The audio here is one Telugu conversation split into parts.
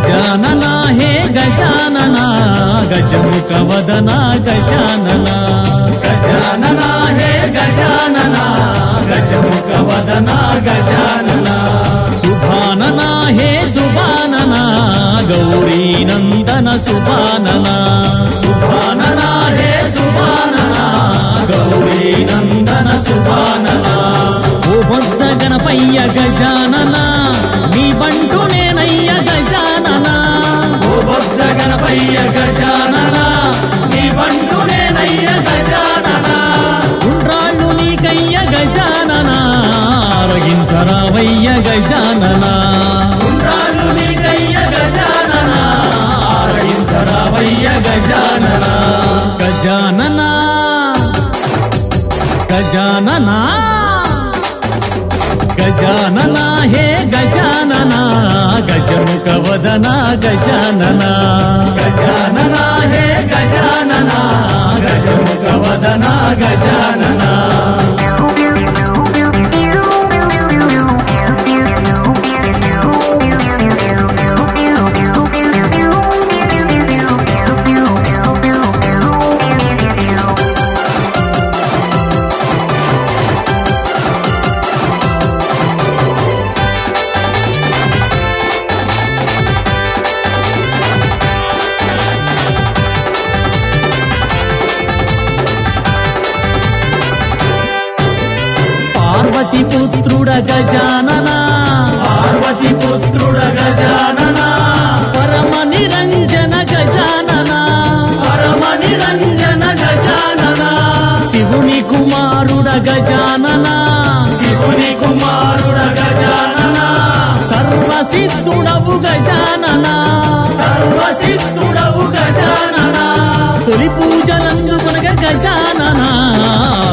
గజానన హే గజానన గజముఖ వదన గజానన. గజానన హే గజానన గజముఖ వదన గజానన. సుభానన హే సుభానన గౌరీ నందన సుభానన. సుభానన హే సుభానన గౌరీ నందన సుభానన. ఓ బొజ్జ గణపయ్య గజాన గణపయ్య గజానన నీ బంటు నేనయ్య గజానన ఉండ్రాళ్ళు నీకయ్య గజానన ఆరగించరావయ్య వదన గజానన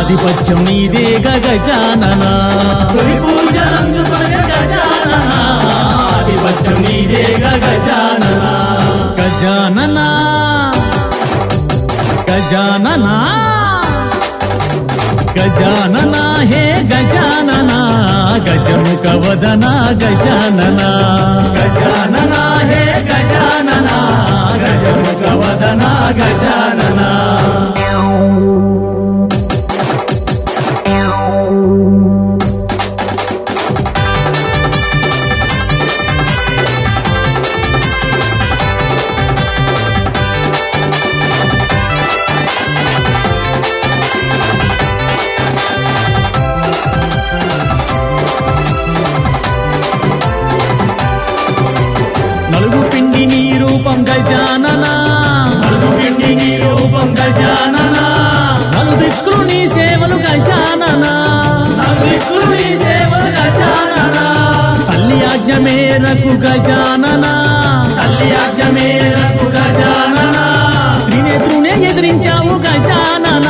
ఆధిపత్యం నీదే గజానన ఆధిపత్యం నీదే గజానన గజానన. గజానన. గజానన హే గజానన. గజముఖ వదన గజానన. గజానన హే గజానన గజానన. నలుగు పిండి నీ రూపం గజానన. నలు దిక్కులు నీ సేవలు గజానన. నలు దిక్కులు నీ సేవలు గజానన. తల్లి ఆజ్ఞ మేరకు గజానన. తల్లి ఆజ్ఞ మేరకు గజానన. త్రినేత్రునే ఎదిరించావు గజానన.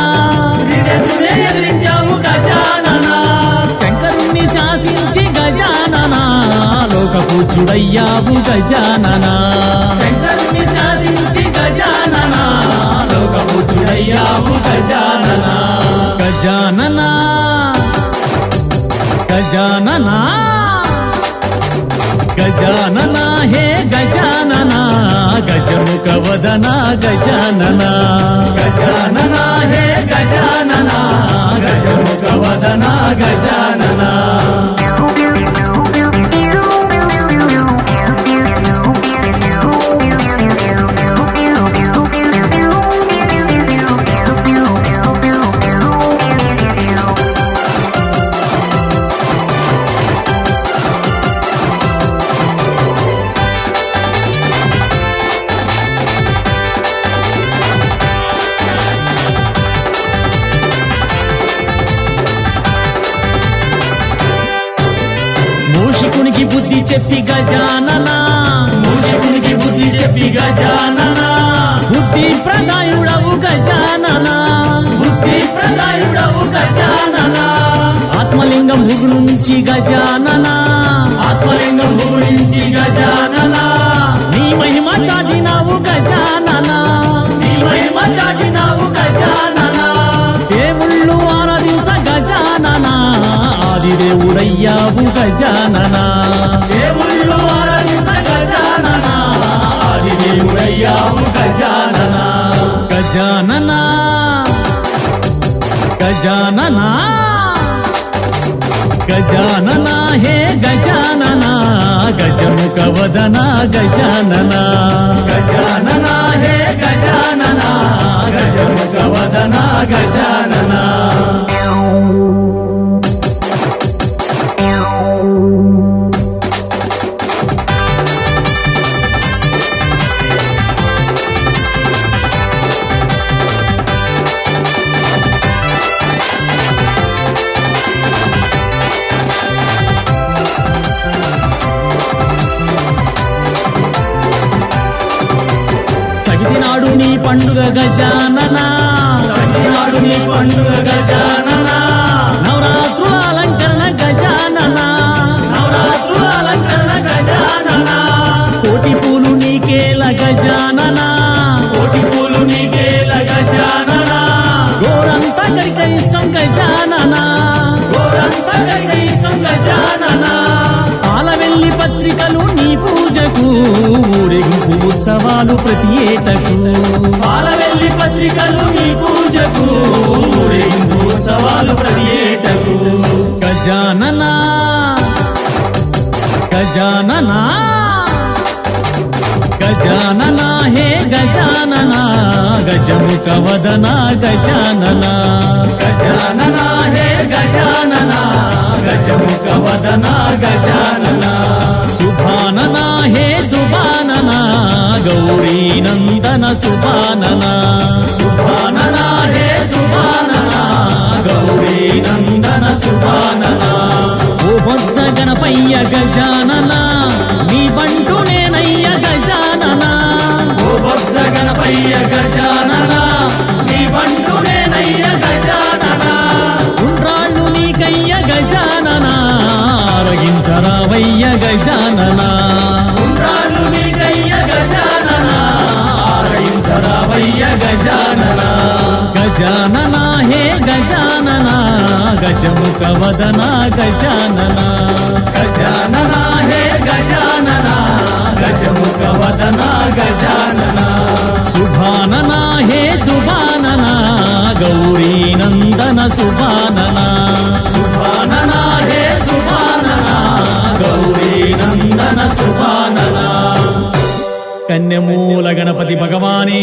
త్రినేత్రునే ఎదిరించావు గజానన. శంకరుణ్ణి శాసించి గజానన. లోక పూజ్యుడయ్యావు గజానన. గజాననా హే గజాననా గజముఖ వదనా గజాననా. గజాననా హే గజాననా గజముఖ వదనా గజ చెప్పి గజానన. మూషికునికి బుద్ధి చెప్పి గజానన. బుద్ధి ప్రదాయుడవు గజానన. బుద్ధి ప్రదాయుడవు గజానన. ఆత్మలింగం భుగు నుంచి ఆత్మలింగం భుగు నుంచి నీ మహిమ చాటినావు గజానన. నీ మహిమ చాటినావు గజానన. దేవుళ్ళు ఆరాధించ గజానన. ఆదిదేవుడయ్యావు గజానన. దేవుళ్ళు गजानना। गजानना। गजानना हे गजानना। गजमुख वदना गजानना। गजानना हे गजानना పండుగ గజాననా. చవితి నీ పండుగ గజానన. నవరాత్రుల అలంకరణ గజానన. నవరాత్రుల అలంకరణ గజానన. కోటి పూలు నీకేల గజానన. కోటి పూలు నీకేల గజానన. గోరంతా గరిక ఇష్టం గజానన. గోరంతా గరిక ఇష్టం గజానన. వెళ్ళి పత్రికలు నీ పూజకు ఊరేగింపు ఉత్సవాలు ప్రతి ఏటకు. పాలవెల్లి పత్రికలు నీ పూజకు. ఉత్సవాలు ప్రతి గజముఖ వదన గజానన. గజానన హే గజానన. గజముఖ వదన గజానన. సుభానన హే సుభానన. గౌరీ నందన సుభానన. గజానన హే గజానన గజముఖ వదన గజానన. గజానన హే గజానన గజముఖ వదన గజానన. సుభానన హే సుభానన గౌరీ నందన సుభానన. సుభానన హే సుభానన గౌరీ నందన సుభానన. కన్యమూల గణపతి భగవానే.